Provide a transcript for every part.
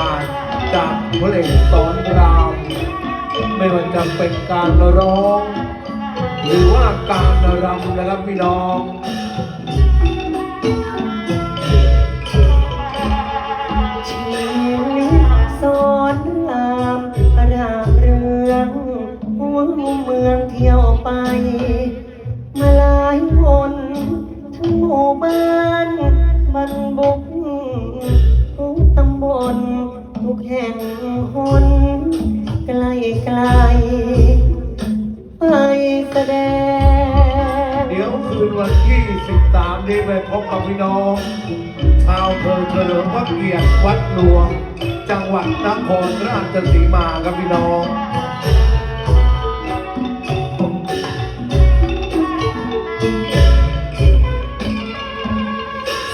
ทจากพระเอกสอนราม ไม่ว่าจะเป็นการร้อง หรือว่าการรำนะครับพี่น้อง ไกล ไปแสดง เดี๋ยวคืนวันที่ 13 นี้ไปพบกับพี่น้อง ชาวอำเภอเฉลิมพระเกียรติวัดหลวง จังหวัดนครราชสีมาครับพี่น้อง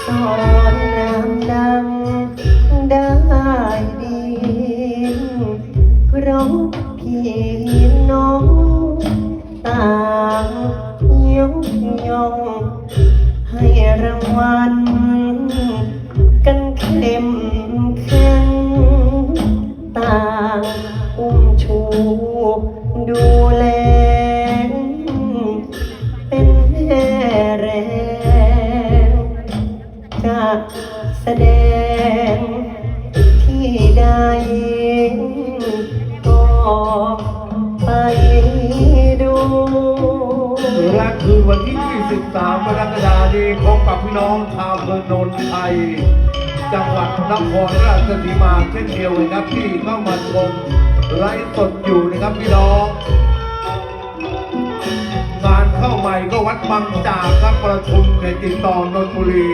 สอนางยกย่องให้รางวัลกันเข้มแข็งต่างอุ้มชูดูแลเป็นแม่แรงจะแสดงที่ใดก็ และคืนวันที่ 23กรกฎาคมนี้พบกับพี่น้องชาวอำเภอโนนไทย จังหวัดนครราชสีมาเช่นเดียวกันครับที่เข้ามาชมไลฟ์สดอยู่นะครับพี่น้องงานเข้าใหม่ก็วัดบางจากครับประชุมในติดต่อนนทบุรี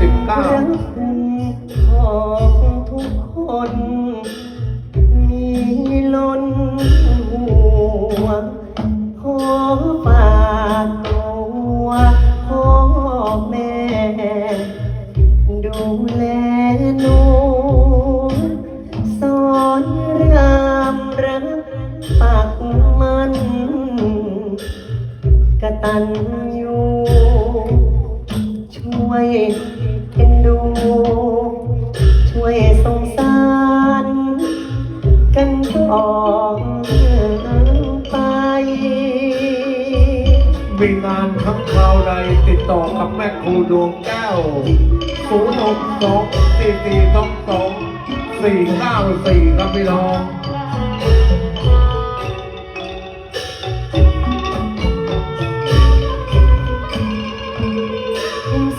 สิบเก้ารักคุณของทุกคน ดูแต่อกับแม่ครูดวงแก้ว0 6 2 4 4 2 2 4 9 4ครับพี่น้อง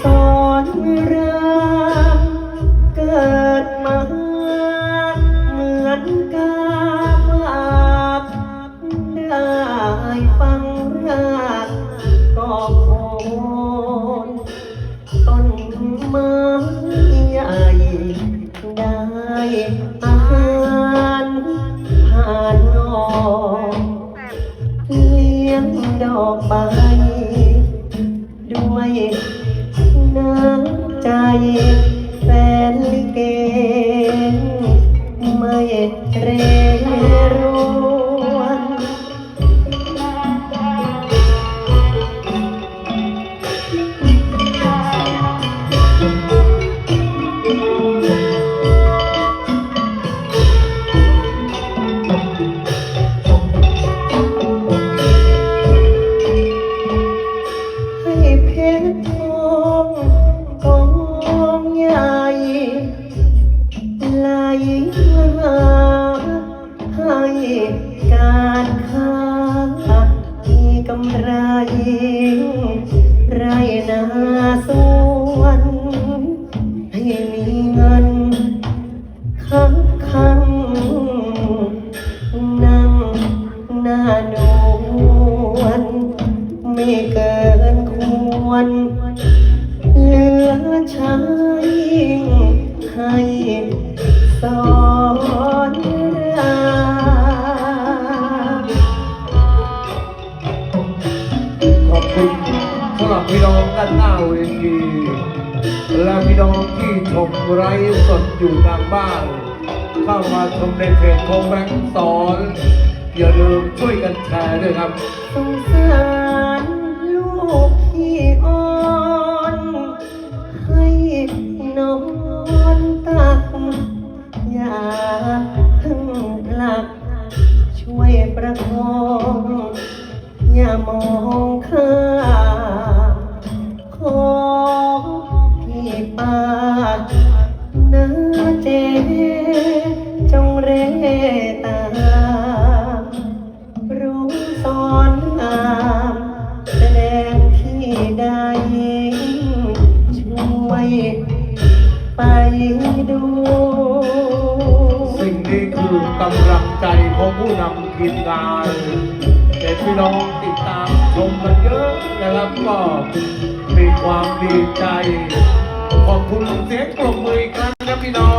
สอนรามเกิดมาเหมือนกาฝากได้ฟังรากก็คน ไม่ การค้ามีกำไร ไรนาสวน ขอบคุณสำหรับพี่น้องด้านหน้าเวทีและพี่น้องที่ชมไร้สดอยู่ทางบ้านเข้ามาชมในเพจของแบงค์สอนอย่าลืมช่วยกันแชร์ด้วยครับสงสารลูก กำลังใจของผู้นำทีมงานแต่พี่น้องติดตามชมกันเยอะนะครับก็มีความดีใจ ขอบคุณเสียงปรบมืออีกครั้งนะพี่น้อง